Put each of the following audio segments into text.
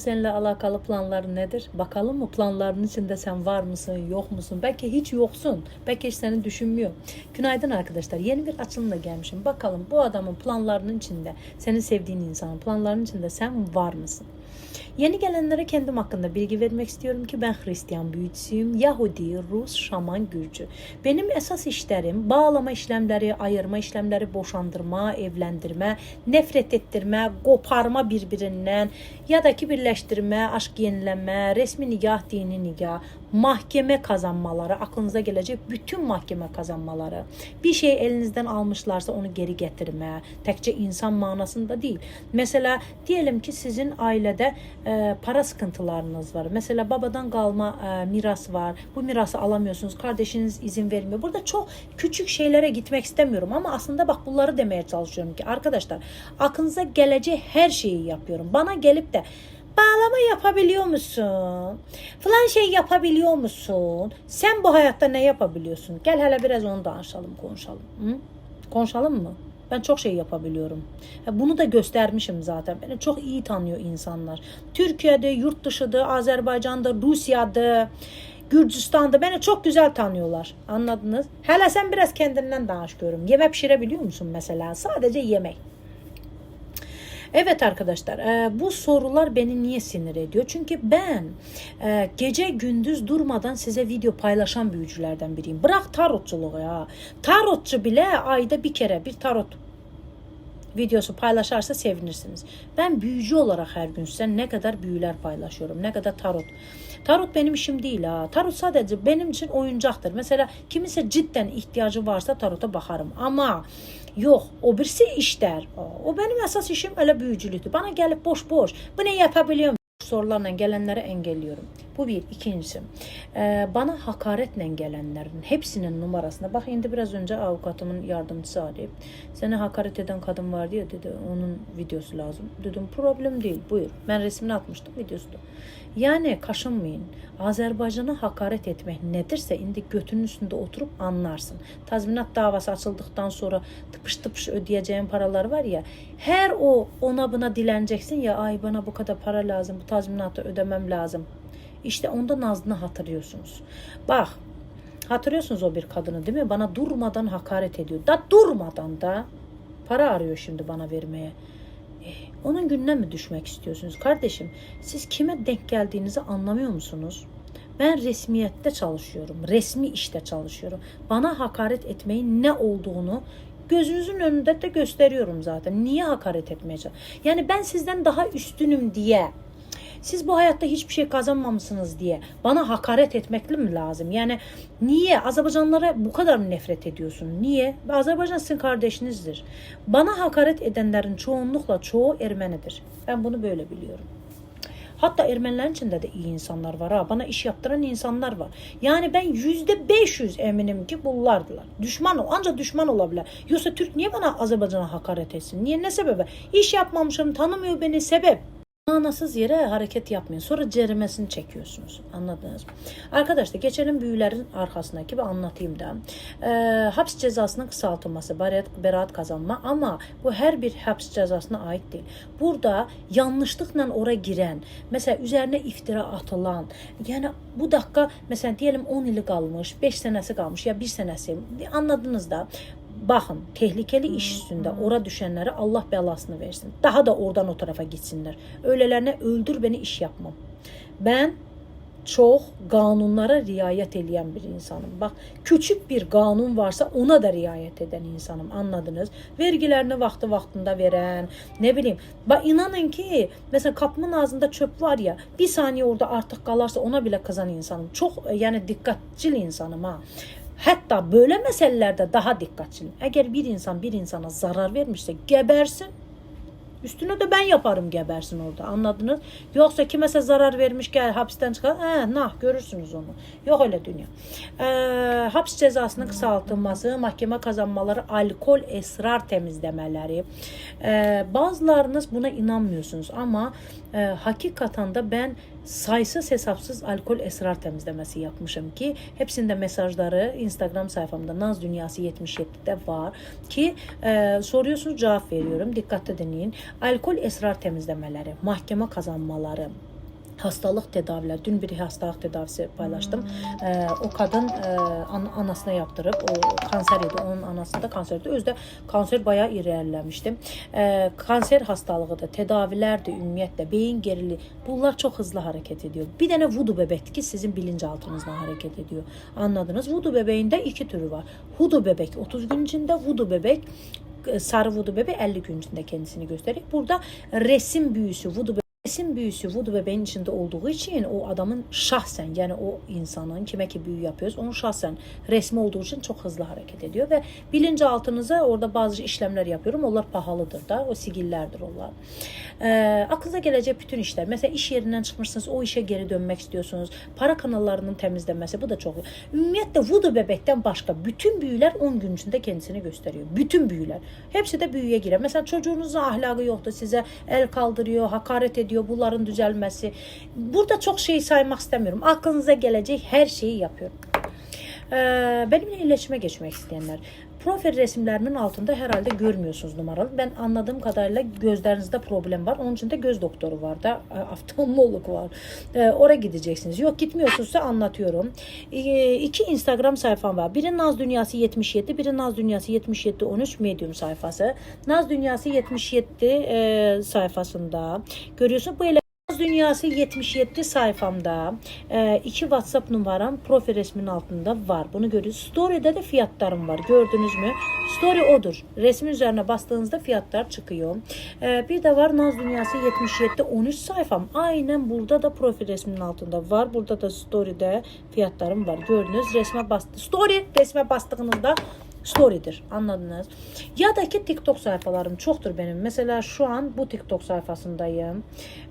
Seninle alakalı planların nedir? Bakalım mı planların içinde sen var mısın, yok musun? Belki hiç yoksun. Belki hiç seni düşünmüyor. Günaydın arkadaşlar. Yeni bir açılımla gelmişim. Bakalım bu adamın planlarının içinde, senin sevdiğin insanın planlarının içinde sen var mısın? Yeni gelenlere kendim hakkında bilgi vermek istiyorum ki ben Hristiyan büyücüsüyüm. Yahudi, Rus, Şaman, Gürcü. Benim esas işlerim bağlama işlemleri, ayırma işlemleri, boşandırma, evlendirme, nefret ettirme, koparma birbirinden ya da ki birleştirme, aşk yenilenme, resmi nikah, dini nikah, mahkeme kazanmaları, aklınıza gelecek bütün mahkeme kazanmaları. Bir şey elinizden almışlarsa onu geri getirme. Tekçe insan manasında değil. Mesela diyelim ki sizin ailede e, para sıkıntılarınız var. Mesela babadan kalma e, miras var. Bu mirası alamıyorsunuz. Kardeşiniz izin vermiyor. Burada çok küçük şeylere gitmek istemiyorum ama aslında bak bunları demeye çalışıyorum ki arkadaşlar aklınıza geleceği her şeyi yapıyorum. Bana gelip de bağlama yapabiliyor musun? Falan şey yapabiliyor musun? Sen bu hayatta ne yapabiliyorsun? Gel hele biraz onu danışalım, konuşalım. Hı? Konuşalım mı? Ben çok şey yapabiliyorum. Ya Bunu da göstermişim zaten. Beni çok iyi tanıyor insanlar. Türkiye'de, yurt dışıda, Azerbaycan'da, Rusya'da, Gürcistan'da beni çok güzel tanıyorlar. Anladınız? Hele sen biraz kendinden danış görüm. Yemek pişirebiliyor musun mesela? Sadece yemek. Evet arkadaşlar e, bu sorular beni niye sinir ediyor? Çünkü ben e, gece gündüz durmadan size video paylaşan büyücülerden biriyim. Bırak tarotçuluğu ya. Tarotçu bile ayda bir kere bir tarot videosu paylaşarsa sevinirsiniz. Ben büyücü olarak her gün size ne kadar büyüler paylaşıyorum, ne kadar tarot. Tarot benim işim değil ha. Tarot sadece benim için oyuncaktır. Mesela kimse cidden ihtiyacı varsa tarota bakarım. Ama yok o birisi işler. O, benim esas işim öyle büyücülüktür. Bana gelip boş boş bu ne yapabiliyorum sorularla gelenleri engelliyorum. Bu bir. ikincisi e, bana hakaretle gelenlerin hepsinin numarasına bak şimdi biraz önce avukatımın yardımcısı arayıp seni hakaret eden kadın var diye dedi onun videosu lazım. Dedim problem değil buyur. Ben resmini atmıştım videosu da. Yani kaşınmayın. Azerbaycan'a hakaret etmek nedirse indi götünün üstünde oturup anlarsın. Tazminat davası açıldıktan sonra tıpış tıpış ödeyeceğin paralar var ya her o ona buna dileneceksin ya ay bana bu kadar para lazım bu tazminatı ödemem lazım. İşte onda Nazlı'nı hatırlıyorsunuz. Bak hatırlıyorsunuz o bir kadını değil mi? Bana durmadan hakaret ediyor. Da durmadan da para arıyor şimdi bana vermeye. Eh, onun gününe mi düşmek istiyorsunuz? Kardeşim siz kime denk geldiğinizi anlamıyor musunuz? Ben resmiyette çalışıyorum. Resmi işte çalışıyorum. Bana hakaret etmeyin ne olduğunu gözünüzün önünde de gösteriyorum zaten. Niye hakaret etmeye çalışıyorum? Yani ben sizden daha üstünüm diye siz bu hayatta hiçbir şey kazanmamışsınız diye bana hakaret etmekle mi lazım? Yani niye Azerbaycanlara bu kadar mı nefret ediyorsun? Niye? Azerbaycan sizin kardeşinizdir. Bana hakaret edenlerin çoğunlukla çoğu Ermenidir. Ben bunu böyle biliyorum. Hatta Ermenilerin içinde de iyi insanlar var ha. Bana iş yaptıran insanlar var. Yani ben yüzde 500 eminim ki bunlardılar. Düşman o. Ancak düşman olabilir. Yoksa Türk niye bana Azerbaycan'a hakaret etsin? Niye? Ne sebebe? İş yapmamışım. Tanımıyor beni. Sebep. Manasız yere hareket yapmayın. Sonra ceremesini çekiyorsunuz. Anladınız mı? Arkadaşlar geçelim büyülerin arkasındaki bir anlatayım da. Ee, hapis cezasının kısaltılması, beraat, beraat kazanma ama bu her bir hapis cezasına ait değil. Burada yanlışlıkla oraya giren, mesela üzerine iftira atılan, yani bu dakika mesela diyelim 10 ili kalmış, 5 senesi kalmış ya 1 senesi anladınız da Bakın tehlikeli iş üstünde ora düşenlere Allah belasını versin. Daha da oradan o tarafa gitsinler. Öylelerine öldür beni iş yapmam. Ben çok kanunlara riayet edeyen bir insanım. Bak küçük bir kanun varsa ona da riayet eden insanım anladınız. Vergilerini vakti vaktinde veren ne bileyim. Bak inanın ki mesela kapımın ağzında çöp var ya bir saniye orada artık kalarsa ona bile kazan insanım. Çok yani dikkatçil insanım ha. Hatta böyle meselelerde daha dikkatçiyim. Eğer bir insan bir insana zarar vermişse gebersin. Üstüne de ben yaparım gebersin orada anladınız? Yoksa kimese zarar vermiş gel hapisten çıkar. He, nah görürsünüz onu. Yok öyle dünya. Ee, hapis cezasının kısaltılması, mahkeme kazanmaları, alkol esrar temizlemeleri. Ee, bazılarınız buna inanmıyorsunuz ama e, hakikaten de ben sayısız hesapsız alkol esrar temizlemesi yapmışım ki hepsinde mesajları Instagram sayfamda Naz Dünyası 77'de var ki e, soruyorsunuz cevap veriyorum. Dikkatli dinleyin. Alkol esrar temizlemeleri, mahkeme kazanmaları, hastalık tedaviler. Dün bir hastalık tedavisi paylaştım. Ee, o kadın e, an- anasına yaptırıp o kanser idi. Onun anası da kanserdi. Özde kanser bayağı ilerlemişti. Ee, kanser hastalığıdır, tedavilerdir, ümumiyyətlə beyin gerili bunlar çok hızlı hareket ediyor. Bir tane voodoo bebekti ki sizin bilinçaltınızdan hareket ediyor. Anladınız? Voodoo bebeğinde iki türü var. Hudu bebek 30 gün içinde, voodoo bebek e, sarı voodoo bebek 50 gün içinde kendisini gösteriyor. Burada resim büyüsü voodoo Resim büyüsü voodoo bebeğin içinde olduğu için o adamın şahsen yani o insanın kime ki büyü yapıyoruz onun şahsen resmi olduğu için çok hızlı hareket ediyor ve bilinçaltınıza orada bazı işlemler yapıyorum. Onlar pahalıdır da o sigillerdir onlar. Ee, aklınıza gelecek bütün işler. Mesela iş yerinden çıkmışsınız o işe geri dönmek istiyorsunuz. Para kanallarının temizlenmesi bu da çok. Ümumiyyətlə voodoo bebekten başka bütün büyüler 10 gün içinde kendisini gösteriyor. Bütün büyüler. Hepsi de büyüye girer. Mesela çocuğunuzun ahlakı yoktu size el kaldırıyor, hakaret ediyor bunların düzelmesi. Burada çok şey saymak istemiyorum. Aklınıza gelecek her şeyi yapıyorum. Ee, benimle iletişime geçmek isteyenler. Profil resimlerimin altında herhalde görmüyorsunuz numaralı. Ben anladığım kadarıyla gözlerinizde problem var. Onun için de göz doktoru var da e, oftalmolog var. Ee, oraya gideceksiniz. Yok gitmiyorsunuzsa anlatıyorum. Ee, iki Instagram sayfam var. Biri Naz Dünyası 77, biri Naz Dünyası 77 13 Medium sayfası. Naz Dünyası 77 e, sayfasında görüyorsun bu ele Dünyası 77 sayfamda e, iki WhatsApp numaram profil resmin altında var. Bunu görüyorsunuz. Story'de de fiyatlarım var. Gördünüz mü? Story odur. Resmin üzerine bastığınızda fiyatlar çıkıyor. E, bir de var Naz Dünyası 77 13 sayfam. Aynen burada da profil resmin altında var. Burada da story'de fiyatlarım var. Gördünüz. Resme bastı. Story resme bastığınızda story'dir. Anladınız? Ya da ki TikTok sayfalarım çoktur benim. Mesela şu an bu TikTok sayfasındayım.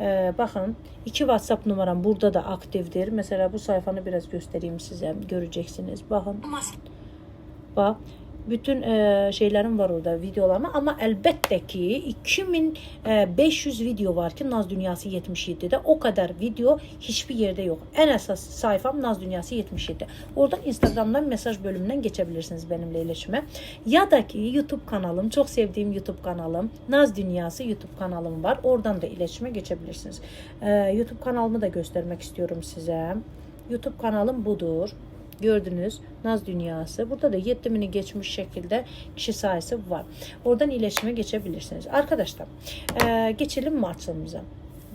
Ee, bakın iki WhatsApp numaram burada da aktifdir. Mesela bu sayfanı biraz göstereyim size. Göreceksiniz. Bakın. Bak bütün e, şeylerim var orada videolarım ama elbette ki 2500 video var ki Naz Dünyası 77'de o kadar video hiçbir yerde yok. En esas sayfam Naz Dünyası 77. Oradan Instagram'dan mesaj bölümünden geçebilirsiniz benimle iletişime. Ya da ki YouTube kanalım çok sevdiğim YouTube kanalım Naz Dünyası YouTube kanalım var. Oradan da iletişime geçebilirsiniz. E, YouTube kanalımı da göstermek istiyorum size. YouTube kanalım budur. Gördünüz Naz Dünyası. Burada da 7000'i geçmiş şekilde kişi sayısı var. Oradan iletişime geçebilirsiniz. Arkadaşlar e, geçelim maçımıza.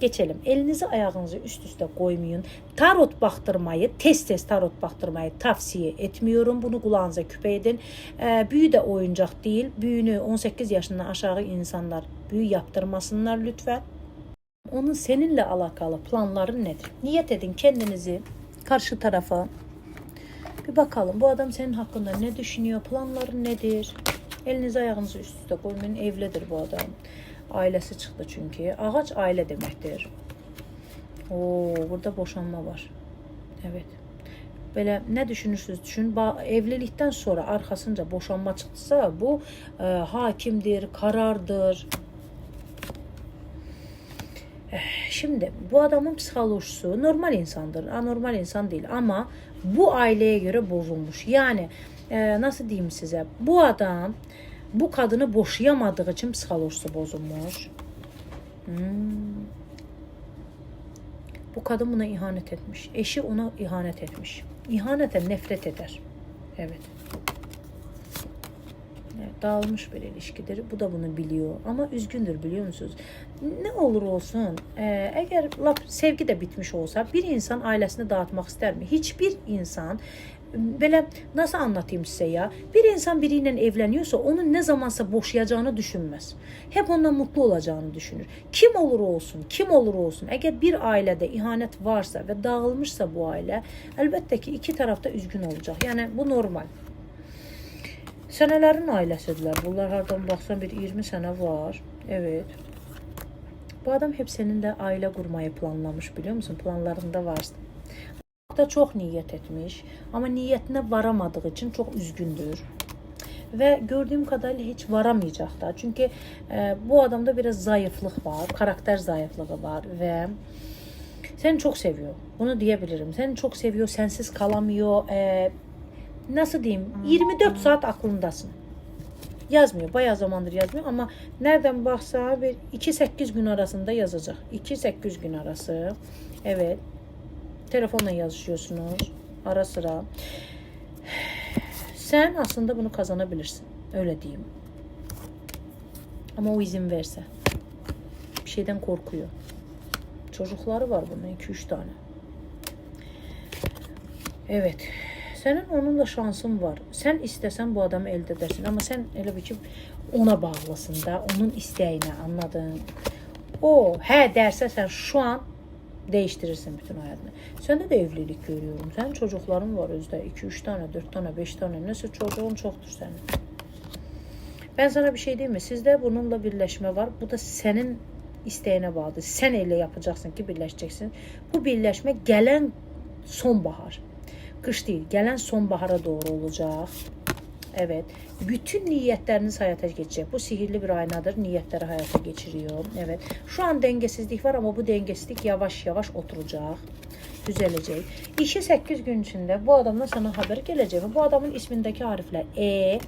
Geçelim. Elinizi ayağınızı üst üste koymayın. Tarot baktırmayı, tez tez tarot baktırmayı tavsiye etmiyorum. Bunu kulağınıza küpe edin. E, büyü de oyuncak değil. Büyünü 18 yaşından aşağı insanlar büyü yaptırmasınlar lütfen. Onun seninle alakalı planların nedir? Niyet edin kendinizi karşı tarafa bir bakalım bu adam senin hakkında ne düşünüyor, planları nedir? Elinizi ayağınızı üst üste koymayın. Evlidir bu adam. Ailesi çıktı çünkü. Ağaç aile demektir. Oo, burada boşanma var. Evet. Böyle ne düşünürsünüz düşün. Evlilikten sonra arkasınca boşanma çıksa bu e, hakimdir, karardır. Şimdi bu adamın psikolojisi normal insandır. Anormal insan değil ama bu aileye göre bozulmuş. Yani e, nasıl diyeyim size? Bu adam bu kadını boşayamadığı için psikolojisi bozulmuş. Hmm. Bu kadın buna ihanet etmiş. Eşi ona ihanet etmiş. İhanete nefret eder. Evet. Evet, dağılmış bir ilişkidir. Bu da bunu biliyor. Ama üzgündür biliyor musunuz? Ne olur olsun e, eğer sevgi de bitmiş olsa bir insan ailesini dağıtmak ister mi? Hiçbir insan böyle nasıl anlatayım size ya? Bir insan biriyle evleniyorsa onun ne zamansa boşayacağını düşünmez. Hep onunla mutlu olacağını düşünür. Kim olur olsun, kim olur olsun. Eğer bir ailede ihanet varsa ve dağılmışsa bu aile elbette ki iki tarafta üzgün olacak. Yani bu normal. Senelerin ailesidirler. Bunlar hardan baksan bir 20 sene var. Evet. Bu adam hep seninle aile kurmayı planlamış biliyor musun? Planlarında varsın. Da çok niyet etmiş ama niyetine varamadığı için çok üzgündür. Ve gördüğüm kadarıyla hiç varamayacak da. Çünkü e, bu adamda biraz zayıflık var. Karakter zayıflığı var ve seni çok seviyor. Bunu diyebilirim. Seni çok seviyor. Sensiz kalamıyor. E, nasıl diyeyim? 24 saat aklındasın. Yazmıyor. Bayağı zamandır yazmıyor ama nereden baksa bir 2-8 gün arasında yazacak. 2-8 gün arası. Evet. Telefonla yazışıyorsunuz. Ara sıra. Sen aslında bunu kazanabilirsin. Öyle diyeyim. Ama o izin verse. Bir şeyden korkuyor. Çocukları var bunun 2-3 tane. Evet. Senin onunla şansın var. Sen istesen bu adamı elde edersin. Ama sen elə bir ki ona bağlısın da, onun isteğine anladın. O hə derse sen şu an değiştirirsin bütün hayatını. Sende de evlilik görüyorum. Senin çocukların var özde. 2-3 tane, 4 tane, 5 tane. Neyse çocuğun çoktur senin. Ben sana bir şey diyeyim mi? Sizde bununla birleşme var. Bu da senin isteğine bağlı. Sen elle yapacaksın ki birleşeceksin. Bu birleşme gelen sonbahar. Kış değil, gelen sonbahara doğru olacak. Evet. Bütün niyetleriniz hayata geçecek. Bu sihirli bir aynadır. Niyetleri hayata geçiriyor. Evet. Şu an dengesizlik var ama bu dengesizlik yavaş yavaş oturacak. Düzelecek. İşi 8 gün içinde bu adamdan sana haber gelecek. Bu adamın ismindeki harfler E,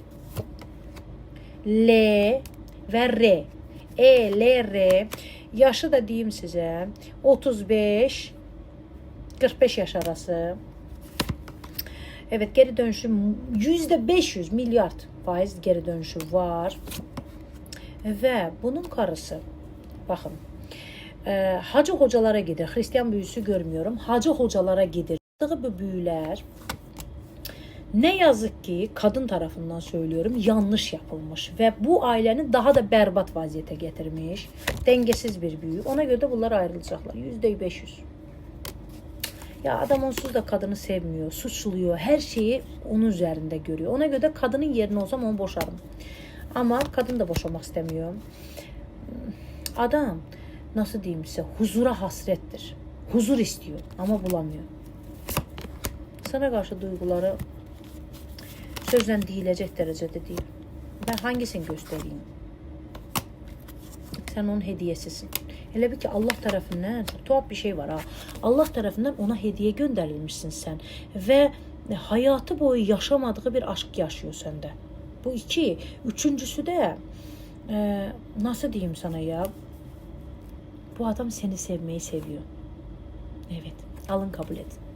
L ve R. E, L, R. Yaşı da diyeyim size 35 45 yaş arası. Evet geri dönüşüm yüzde 500 milyar faiz geri dönüşü var. Ve bunun karısı bakın e, hacı hocalara gider. Hristiyan büyüsü görmüyorum. Hacı hocalara. Yaptığı bu büyüler ne yazık ki kadın tarafından söylüyorum yanlış yapılmış ve bu aileni daha da berbat vaziyete getirmiş. Dengesiz bir büyü. Ona göre de bunlar ayrılacaklar. Yüzde 500. Ya adam onsuz da kadını sevmiyor, suçluyor. Her şeyi onun üzerinde görüyor. Ona göre de kadının yerine olsam onu boşarım. Ama kadın da boşamak istemiyor. Adam nasıl diyeyim size huzura hasrettir. Huzur istiyor ama bulamıyor. Sana karşı duyguları sözle deyilecek derecede değil. Ben hangisini göstereyim? Sen onun hediyesisin. Hele bir ki Allah tarafından tuhaf bir şey var ha. Allah tarafından ona hediye gönderilmişsin sen ve hayatı boyu yaşamadığı bir aşk yaşıyor sende. Bu iki. Üçüncüsü de e, nasıl diyeyim sana ya? Bu adam seni sevmeyi seviyor. Evet. Alın kabul edin.